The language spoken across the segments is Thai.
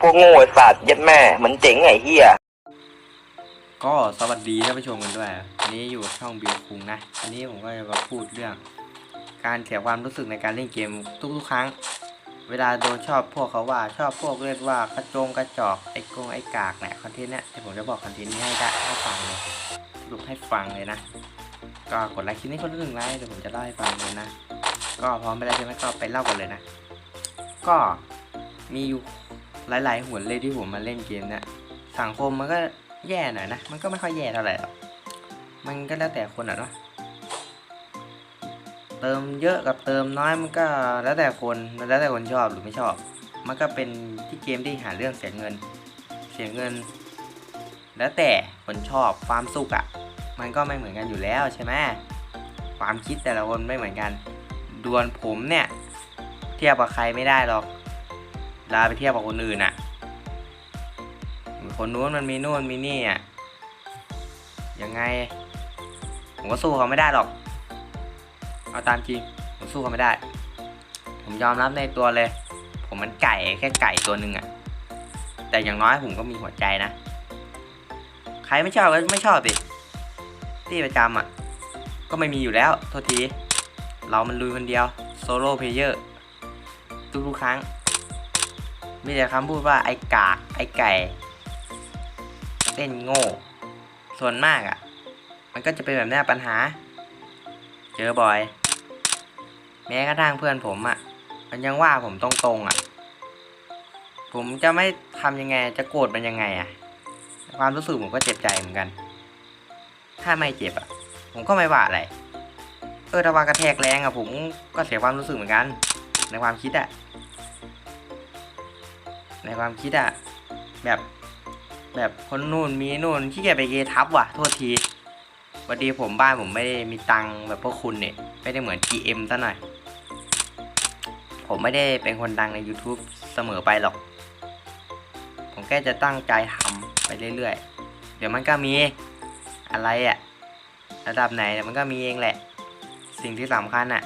พวกโง่ไอ้สัตว์ยัดแม่เหมือนเจ๋งไอ้เหี้ย ก็สวัสดีท่านผู้ชมกันด้วยอันนี้อยู่กับช่องบิวคุงนะอันนี้ผมก็จะมาพูดเรื่อง การเสียความรู้สึกในการเล่นเกมทุกๆครั้ง เวลาโดนชอบพวกเขาว่าชอบพวกเล่นว่ากระโจงกระจอกไอ้กงไอ้กากเนี่ยคอนเทนต์เนี่ยที่ผมจะบอกคอนเทนต์นี้ให้ได้ให้ฟังเลยสรุปให้ฟังเลยนะ ก็กดไลค์คลิปนี้คนละหนึ่งไลค์เดี๋ยวผมจะเล่าให้ฟังเลยนะ ก็พร้อมไปแล้วใช่ไหมก็ไปเล่ากันเลยนะ ก็มีอยู่ หลายๆหนเลยที่ผมมาเล่นเกมเนี่ยสังคมมันก็แย่หน่อยนะ มันก็ไม่ค่อยแย่เท่าไหร่หรอกมันก็แล้วแต่คนอะเนาะเติมเยอะกับเติมน้อยมันก็แล้วแต่คนแล้วแต่คนชอบหรือไม่ชอบ มันก็เป็นที่เกมที่หาเรื่องเสียเงิน เสียเงิน แล้วแต่คนชอบความสุขอะ่ะ มันก็ไม่เหมือนกันอยู่แล้วใช่ไหมความคิดแต่ละคนไม่เหมือนกัน ดวนผมเนี่ย เทียบกับใครไม่ได้หรอก ลาไปเทียบกับคนอื่นอะ่ะ คนนู้นมันมีนู่นมีนี่อะ ยังไง ผมก็สู้เขาไม่ได้หรอก เอาตามจริง ผมสู้เขาไม่ได้ ผมยอมรับในตัวเลย ผมมันไก่แค่ไก่ตัวหนึ่งอะแต่อย่างน้อยผมก็มีหัวใจนะ ใครไม่ชอบก็ไม่ชอบสิที่ประจำอะก็ไม่มีอยู่แล้ว โทษที เรามันลุยคนเดียว โซโล่เพลเยอร์ทุกๆครั้ง มีแต่คำพูดว่าไอ้กากไอ้ไก่เล่นโง่ ส่วนมากอะ่ะ มันก็จะเป็นแบบนี้ปัญหา เจอบ่อย แม้กระทั่งเพื่อนผมอะ่ะ มันยังว่าผมตรงๆอะ่ะ ผมจะไม่ทำยังไงจะโกรธมันยังไงอะ่ะ ความรู้สึกผมก็เจ็บใจเหมือนกัน ถ้าไม่เจ็บอะ่ะ ผมก็ไม่ว่าอะไร เออถ้าว่ากระแทกแรงอะ่ะ ผมก็เสียความรู้สึกเหมือนกัน ในความคิดอะ่ะ ในความคิดอะแบบแบบคนนู่นมีนู่นขี้เกียจไปเกทับว่ะโทษทีวันดีผมบ้านผมไม่ได้มีตังค์แบบพวกคุณเนี่ยไม่ได้เหมือน GM ซะหน่อย ผมไม่ได้เป็นคนดังใน YouTube เสมอไปหรอก ผมแค่จะตั้งใจทำไปเรื่อยๆ เดี๋ยวมันก็มีอะไรอะระดับไหนเดี๋ยวมันก็มีเองแหละ สิ่งที่สำคัญอะ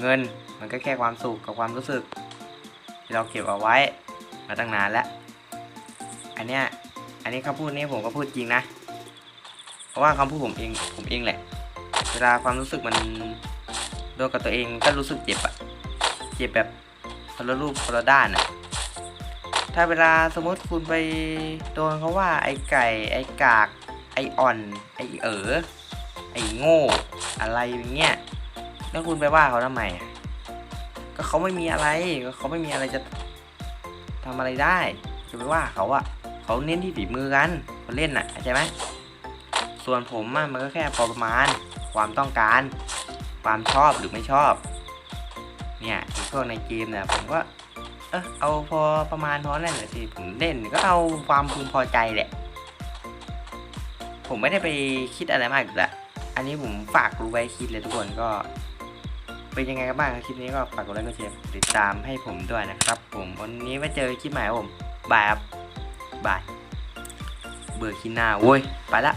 เงินมันก็แค่ความสุขกับความรู้สึก ที่เราเก็บเอาไว้มาตั้งนานแล้ว อันเนี้ย อันนี้คำพูดนี้ผมก็พูดจริงนะ เพราะว่าคำพูดผมเอง ผมเองแหละ เวลาความรู้สึกมันโดนกับตัวเองก็รู้สึกเจ็บอะเจ็บแบบคนละรูปคนละด้านอะถ้าเวลาสมมติคุณไปโดนเขาว่าไอ้ไก่ ไอ้กาก ไอ้อ่อน ไอ้เอ๋อไอ้โง่ อะไรอย่างเงี้ยแล้วคุณไปว่าเขาทำไมอะ ก็เขาไม่มีอะไรก็เขาไม่มีอะไรจะทำอะไรได้จะไปว่าเขาอะเขาเน้นที่ฝีมือกันคนเล่นอะเข้าใจไหมส่วนผมอะมันก็แค่พอประมาณ ความต้องการ ความชอบหรือไม่ชอบ เนี่ยพวกในเกมเนี่ยผมก็เออเอาพอประมาณพอนั่นแหละสิผมเล่นก็เอาความพึงพอใจแหละ ผมไม่ได้ไปคิดอะไรมากอยู่ละอันนี้ผมฝากรู้ไว้คิดเลยทุกคนก็ เป็นยังไงกันบ้างคลิปนี้ก็ฝากกดไลค์กดแชร์ติดตามให้ผมด้วยนะครับ ผมวันนี้ไว้เจอคลิปใหม่ผมบายครับบายเบื่อขี้หน้าโว้ยไปละ